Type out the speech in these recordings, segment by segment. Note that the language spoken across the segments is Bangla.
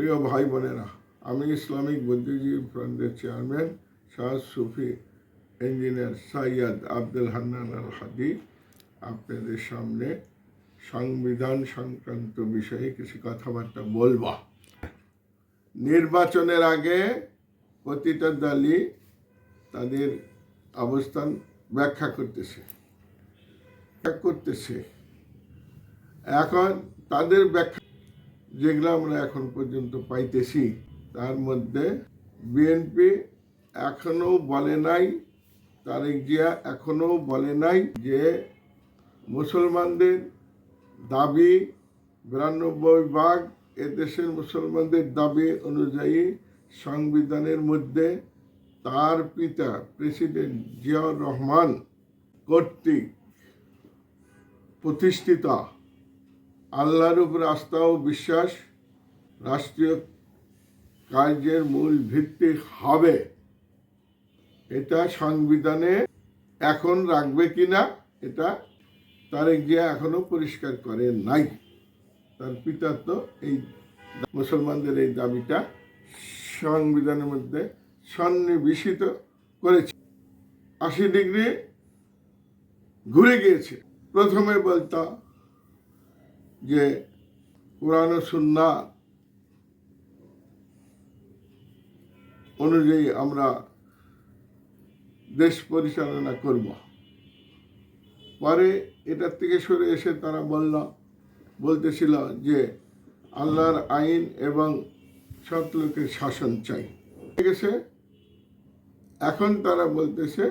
প্রিয় ভাই বোনেরা, আমি ইসলামিক বুদ্ধিজীবী ফ্রন্টের চেয়ারম্যান শাহ সুফি ইঞ্জিনিয়ার সাইয়াদ আব্দুল হান্নান আল হাদি আপনাদের সামনে সংবিধান সংক্রান্ত বিষয়ে কিছু কথাবার্তা বলবা। নির্বাচনের আগে প্রতিটা দলই তাদের অবস্থান ব্যাখ্যা করতেছে। করতেছে। এখন তাদের ব্যাখ্যা যেগুলো আমরা এখন পর্যন্ত পাইতেছি, তার মধ্যে বিএনপি এখনও বলে নাই, তারেক জিয়া এখনও বলে নাই যে মুসলমানদের দাবি বিরানব্বই ভাগ এদেশের মুসলমানদের দাবি অনুযায়ী সংবিধানের মধ্যে তার পিতা প্রেসিডেন্ট জিয়াউর রহমান কর্তৃক প্রতিষ্ঠিত। আল্লাহর উপর আস্থা ও বিশ্বাস রাষ্ট্রীয় কার্যের মূল ভিত্তি হবে। এটা সংবিধানে এখন রাখবে কিনা, এটা তারেক জিয়া এখনও পরিষ্কার করে নাই। তার পিতা তো এই মুসলমানদের এই দাবিটা সংবিধানের মধ্যে সন্নিবেশিত করেছে। আশি ডিগ্রি ঘুরে গিয়েছে। প্রথমে বলতো যে কোরআন সুন্না অনুযায়ী আমরা দেশ পরিচালনা করব। পরে এটার থেকে সরে এসে তারা বলল বলতেছিল যে আল্লাহর আইন এবং সৎ লোকের শাসন চাই। ঠিক আছে? এখন তারা বলতেছে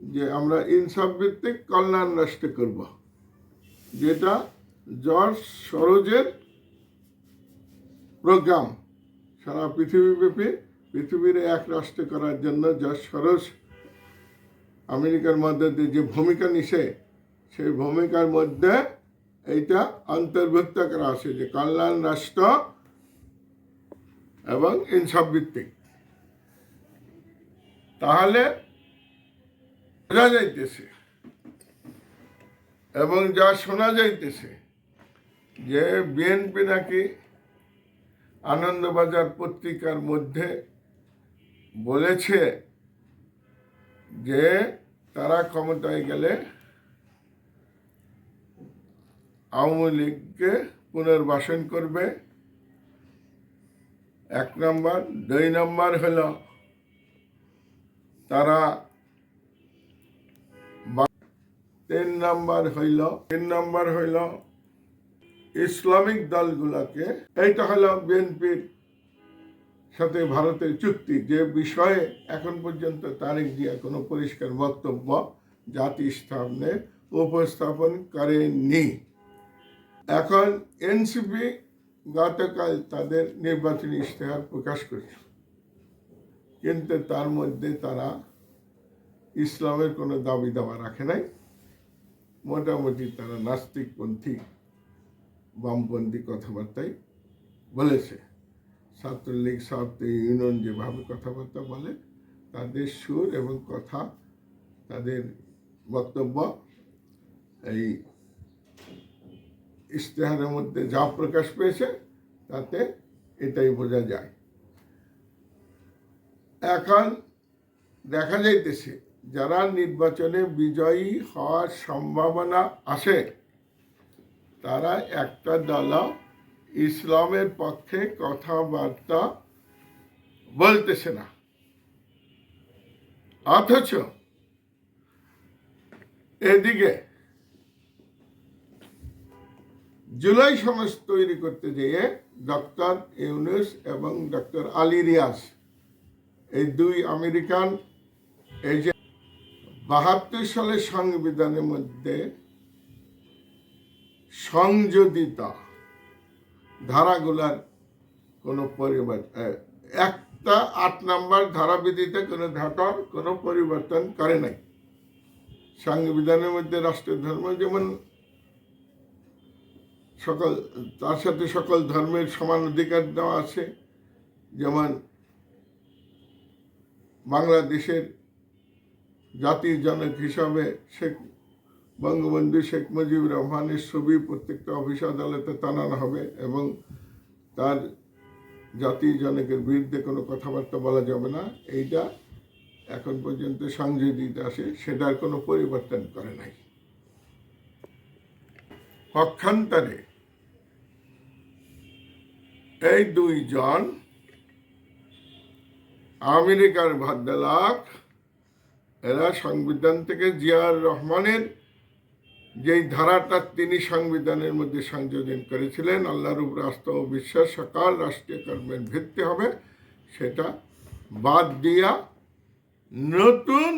যে আমরা ইনসাফ ভিত্তিক কল্যাণ রাষ্ট্র করব। যেটা জর্জ সরোজের প্রোগ্রাম। সারা পৃথিবীব্যাপী, পৃথিবীর এক রাষ্ট্র করার জন্য জর্জ সরোজ আমেরিকার মধ্যে যে ভূমিকা নিছে, সেই ভূমিকার মধ্যে এইটা অন্তর্ভুক্ত করা আছে যে কল্যাণ রাষ্ট্র এবং ইনসাফ ভিত্তিক। তাহলে বোঝা যাইতেছে এবং যা শোনা যাইতেছে যে বিএনপি নাকি আনন্দবাজার পত্রিকার মধ্যে বলেছে যে তারা ক্ষমতায় গেলে আওয়ামী লীগকে পুনর্বাসন করবে। এক নম্বর। দুই নম্বর হল তারা তিন নম্বর হইল তিন নম্বর হইল ইসলামিক দলগুলোকে, এইটা হলো বিএনপির সাথে ভারতের চুক্তি। যে বিষয়ে এখন পর্যন্ত তারিখ দিয়ে কোনো পরিষ্কার বক্তব্য জাতি সামনে উপস্থাপন করেনি। এখন এনসিপি গতকাল তাদের নির্বাচনী ইশতেহার প্রকাশ করেছে। কিন্তু তার মধ্যে তারা ইসলামের কোনো দাবি দাবা রাখে নাই। মোটামুটি তারা নাস্তিকপন্থী। বামপন্থী কথাবার্তাই বলেছে। ছাত্রলীগ, ছাত্র ইউনিয়ন যেভাবে কথাবার্তা বলে, তাদের সুর এবং কথা, তাদের বক্তব্য, এই ইশতেহারের মধ্যে যা প্রকাশ পেয়েছে, তাতে এটাই বোঝা যায়। এখন দেখা যাইতেছে, যারা নির্বাচনে বিজয়ী হওয়ার সম্ভাবনা আছে তারা একটা দল ইসলামের পক্ষে কথাবার্তা বলতেছে না। অথচ এদিকে জুলাই সমাজ তৈরি করতে যেয়ে ডক্টর ইউনুস এবং ডক্টর আলী রিয়াজ, এই দুই আমেরিকান এই যে বাহাত্তর সালের সংবিধানের মধ্যে সংযোজিত। ধারাগুলার কোনো পরিবর্তন একটা আট নম্বর ধারাবিধিতে কোনো ধারার কোনো পরিবর্তন করে নাই। সংবিধানের মধ্যে রাষ্ট্রের ধর্ম যেমন সকল তার সাথে সকল ধর্মের সমান অধিকার দেওয়া আছে, যেমন বাংলাদেশের জাতির জনক হিসাবে শেখ বঙ্গবন্ধু শেখ মুজিবুর রহমানের ছবি প্রত্যেকটা অফিস আদালতে টানানো হবে এবং তার জাতি জনকের বিরুদ্ধে কোনো কথাবার্তা বলা যাবে না। এইটা এখন পর্যন্ত সংযোজিত আসে সেটার কোনো পরিবর্তন করে নাই। পক্ষান্তরে এই দুইজন আমেরিকার ভদ্রলাক, এরা সংবিধান থেকে জিয়ার রহমানের যেই ধারাটা তিনি সংবিধানের মধ্যে সংযোজন করেছিলেন, আল্লাহর উপর আস্থা ও বিশ্বাস, সকাল রাষ্ট্রীয় কর্মের ভিত্তি হবে, সেটা বাদ দিয়া নতুন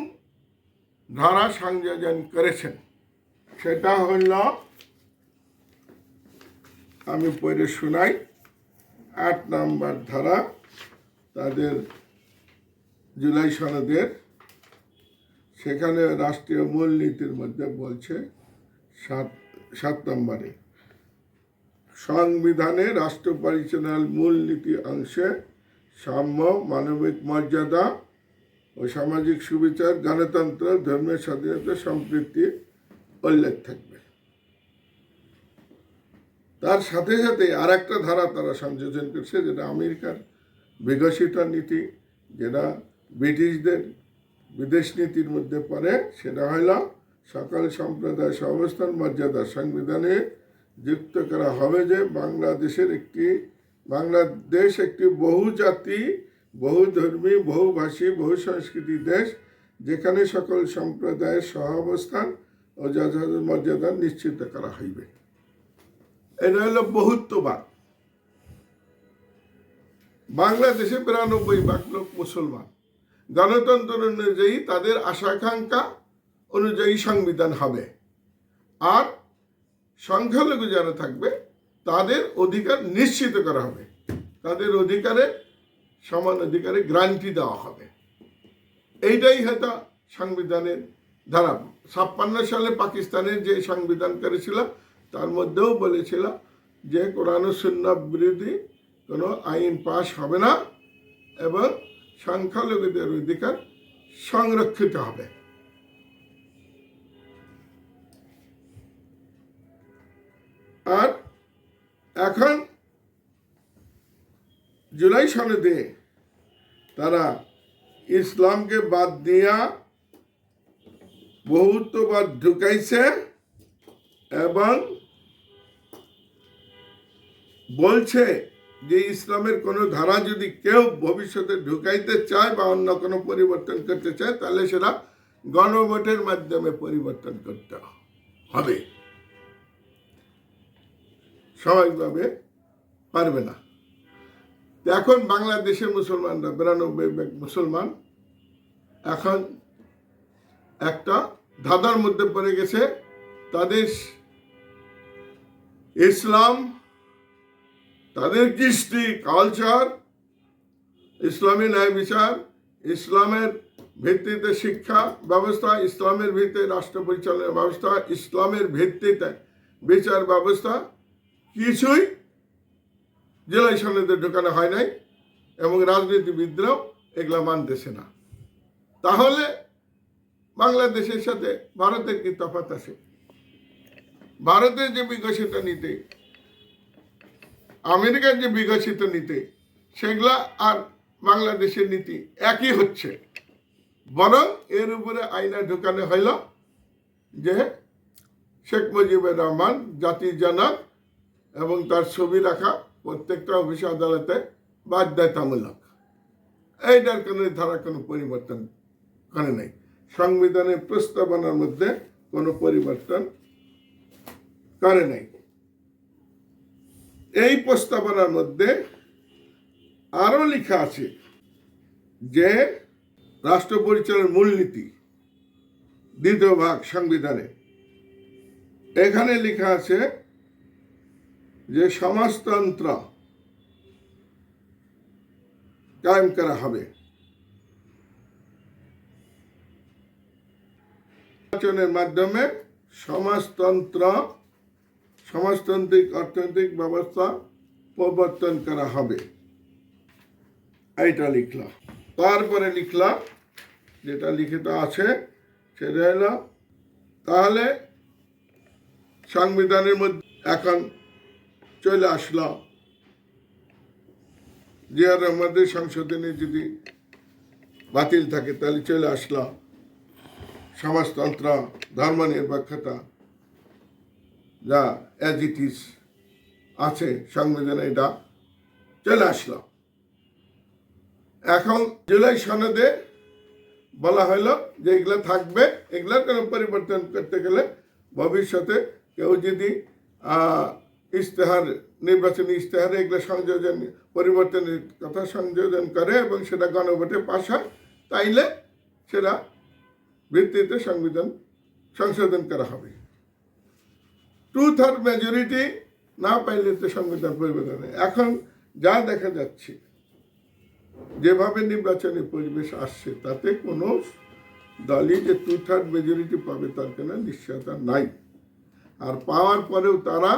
ধারা সংযোজন করেছেন। সেটা হল আমি পড়ে শোনাই, আট নাম্বার ধারা, তাদের জুলাই সনদের, সেখানে রাষ্ট্রীয় মূলনীতির মধ্যে বলছে সাত সাত নম্বরে। সংবিধানে রাষ্ট্র পরিচালনার মূলনীতি অংশে সাম্য, মানবিক মর্যাদা ও সামাজিক সুবিচার, গণতন্ত্র ধর্মের স্বাধীনতা সম্পৃক্তি উল্লেখ থাকবে। তার সাথে সাথে আর একটা ধারা তারা সংযোজন করছে, যেটা আমেরিকার বিকশিত নীতি, যেটা ব্রিটিশদের বিদেশ নীতির মধ্যে পড়ে, সেটা হইল সকল সম্প্রদায় সহাবস্থান মর্যাদা, সংবিধানে যুক্ত করা হবে যে বাংলাদেশের একটি, বাংলাদেশ একটি বহু বহুজাতি, বহুধর্মী, বহুভাষী বহু সংস্কৃতি দেশ, যেখানে সকল সম্প্রদায়ের সহাবস্থান ও যথাযথ মর্যাদা নিশ্চিত করা হইবে। এটা হলো বহুত্ববাদ। বাংলাদেশে বিরানব্বই ভাগ লোক মুসলমান। গণতন্ত্র অনুযায়ী তাদের আশাকাঙ্ক্ষা অনুযায়ী সংবিধান হবে। আর সংখ্যালঘু যারা থাকবে, তাদের অধিকার নিশ্চিত করা হবে। তাদের অধিকারে, সমান অধিকারে গ্রান্টি দেওয়া হবে। এইটাই হয়তো সংবিধানের ধারা। ছাপ্পান্ন সালে পাকিস্তানের যে সংবিধান করেছিল, তার মধ্যেও বলেছিল যে কোরআন শূন্য বিরোধী কোনো আইন পাশ হবে না এবং সংখ্যালঘুদের অধিকার সংরক্ষিত হবে। আর এখন জুলাই সনদে তারা ইসলামকে বাদ দিয়া বহুত্ববাদ ঢুকাইছে এবং বলছে যে ইসলামের কোনো ধারা যদি কেউ ভবিষ্যতে ঢুকাইতে চায় বা অন্য কোনো পরিবর্তন করতে চায়, তাহলে সেটা গণভোটের মাধ্যমে পরিবর্তন করতে হবে। স্বাভাবিকভাবে পারবে না। এখন বাংলাদেশের মুসলমানরা, বিরানব্বই মুসলমান এখন একটা ধাঁধার মধ্যে পড়ে গেছে। তাদের ইসলাম, তাদের কৃষ্টি কালচার ইসলামী ন্যায় বিচার, ইসলামের ভিত্তিতে শিক্ষা ব্যবস্থা, ইসলামের ভিত্তিতে রাষ্ট্র পরিচালনা ব্যবস্থা, ইসলামের ভিত্তিতে বিচার ব্যবস্থা কিছুই জেলায় সনদে ঢোকানো হয় নাই এবং রাজনীতিবিদরাও এগুলা মানতেছে না। তাহলে বাংলাদেশের সাথে ভারতের কি তফাত আছে? ভারতের যে বিকশিত নীতি, আমেরিকার যে বিকশিত নীতি, সেগুলা আর বাংলাদেশের নীতি একই হচ্ছে। বরং এর উপরে আইনা ঢুকানো হইল যে শেখ মুজিবুর রহমান জাতির জনক এবং তার ছবি রাখা প্রত্যেকটা অফিস আদালতে বাধ্যতামূলক। এইটার কোনো ধারা কোনো পরিবর্তন করে নাই। সংবিধানের প্রস্তাবনার মধ্যে কোনো পরিবর্তন করে নাই। এই প্রস্তাবনার মধ্যে আরও লেখা আছে যে রাষ্ট্র পরিচালনার মূলনীতি, দ্বিতীয় ভাগ সংবিধানে। এখানে লেখা আছে যে সমাজতন্ত্র কায়েম করা হবে। নির্বাচনের মাধ্যমে সমাজতন্ত্র, সমাজতান্ত্রিক, অর্থনৈতিক ব্যবস্থা প্রবর্তন করা হবে। এইটা লিখলাম তারপরে লিখলাম যেটা লিখিত আছে, সেটা হলো, তাহলে সংবিধানের মধ্যে এখন চলে আসলো জিয়া রহমানের সংশোধনী যদি বাতিল থাকে, তাহলে চলে আসলো সমাজতন্ত্র, ধর্ম নিরপেক্ষতা যা অ্যাজ ইট ইজ আছে, সংবিধানে এটা চলে আসলো এখন জুলাই সনদে বলা হলো যে এগুলো থাকবে, এগুলোর কোনো পরিবর্তন করতে গেলে ভবিষ্যতে কেউ যদি ইশতেহার, নির্বাচনী ইশতেহারে এগুলো সংযোজন, পরিবর্তনের কথা সংযোজন করে এবং সেটা গণভোটে পাশ হয়, তাইলে সেটা ভিত্তিতে সংবিধান সংশোধন করা হবে। টু থার্ড মেজরিটি না পাইলে তো সংবিধান পরিবর্তন এখন যা দেখা যাচ্ছে, যেভাবে নির্বাচনী পরিবেশ আসছে, তাতে কোনো দলই যে টু থার্ড মেজরিটি পাবে তার কোনো নিশ্চয়তা নাই। আর পাওয়ার পরেও তারা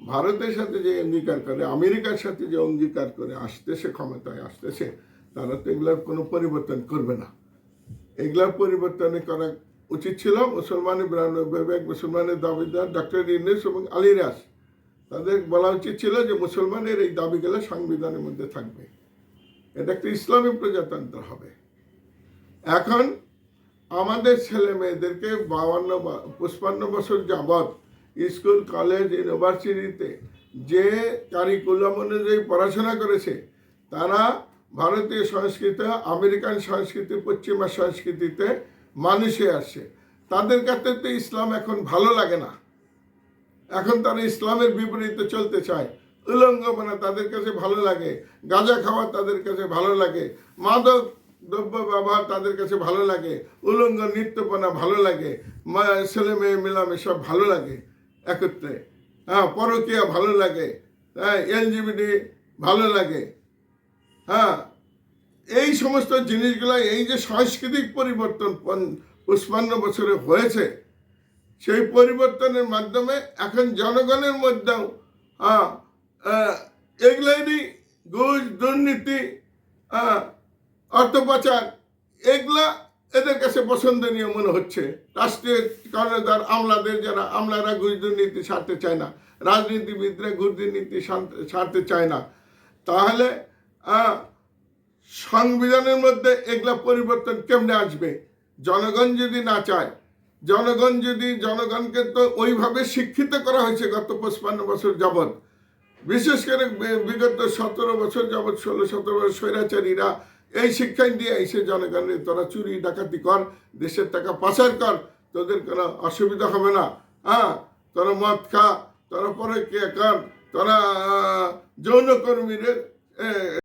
ভারতের সাথে যে অঙ্গীকার করে, আমেরিকার সাথে যে অঙ্গীকার করে আসতেছে ক্ষমতায় আসতেছে তারা তো এগুলোর কোনো পরিবর্তন করবে না। এগুলার পরিবর্তনে করা উচিত ছিল মুসলমানের বিবেক মুসলমানের দাবিদার ডক্টর ইউনুস এবং আলিরাজ তাদের বলা উচিত ছিল যে মুসলমানের এই দাবিগুলো সংবিধানের মধ্যে থাকবে। এটা একটা ইসলামী প্রজাতন্ত্র হবে। এখন আমাদের ছেলে মেয়েদেরকে বাউান্ন পঁচপান্ন বছর যাবৎ স্কুল, কলেজ, ইউনিভার্সিটিতে যে কারিকুলাম অনুযায়ী পড়াশোনা করেছে, তারা ভারতীয় সংস্কৃতি, আমেরিকান সংস্কৃতি, পশ্চিমা সংস্কৃতিতে মানুষে আসে। তাদের কাছে তো ইসলাম এখন ভালো লাগে না। এখন তারা ইসলামের বিপরীতে চলতে চায়। উলঙ্গপনা তাদের কাছে ভালো লাগে, গাঁজা খাওয়া তাদের কাছে ভালো লাগে, মাদক দ্রব্য ব্যবহার তাদের কাছে ভালো লাগে, উলঙ্গ নৃত্যপনা ভালো লাগে ছেলে মেয়ে মেলামে সব ভালো লাগে। একত্রে। হ্যাঁ পরকীয়া ভালো লাগে হ্যাঁ এলজিবিটি ভালো লাগে। হ্যাঁ এই সমস্ত জিনিসগুলো এই যে সাংস্কৃতিক পরিবর্তন পঁচপান্ন বছরে হয়েছে সেই পরিবর্তনের মাধ্যমে এখন জনগণের মধ্যেও এগুলোরই ঘুষ দুর্নীতি আহ, অর্থ পাচার এগুলা এদের কাছে পছন্দনীয় মনে হচ্ছে। রাষ্ট্রীয় কর্ণধার আমলাদের যারা, আমলারা ঘুষ দুর্নীতি ছাড়তে চায় না, রাজনীতিবিদরা ঘুষ দুর্নীতি ছাড়তে চায় না। তাহলে সংবিধানের মধ্যে এগুলা পরিবর্তন কেমনে আসবে? জনগণ যদি না চায়, জনগণ যদি, জনগণকে তো ওইভাবে শিক্ষিত করা হয়েছে গত পঁচপান্ন বছর যাবৎ। বিশেষ করে বিগত সতেরো বছর যাবৎ, ষোলো সতেরো বছর স্বৈরাচারীরা এই শিক্ষাই দিয়ে এসে জনগণের তোরা চুরি, ডাকাতি কর, দেশের টাকা পাচার কর, তোদের কোনো অসুবিধা হবে না। হ্যাঁ তোরা মদ খা, তোরা পরে কে কর, তোরা যৌনকর্মীদের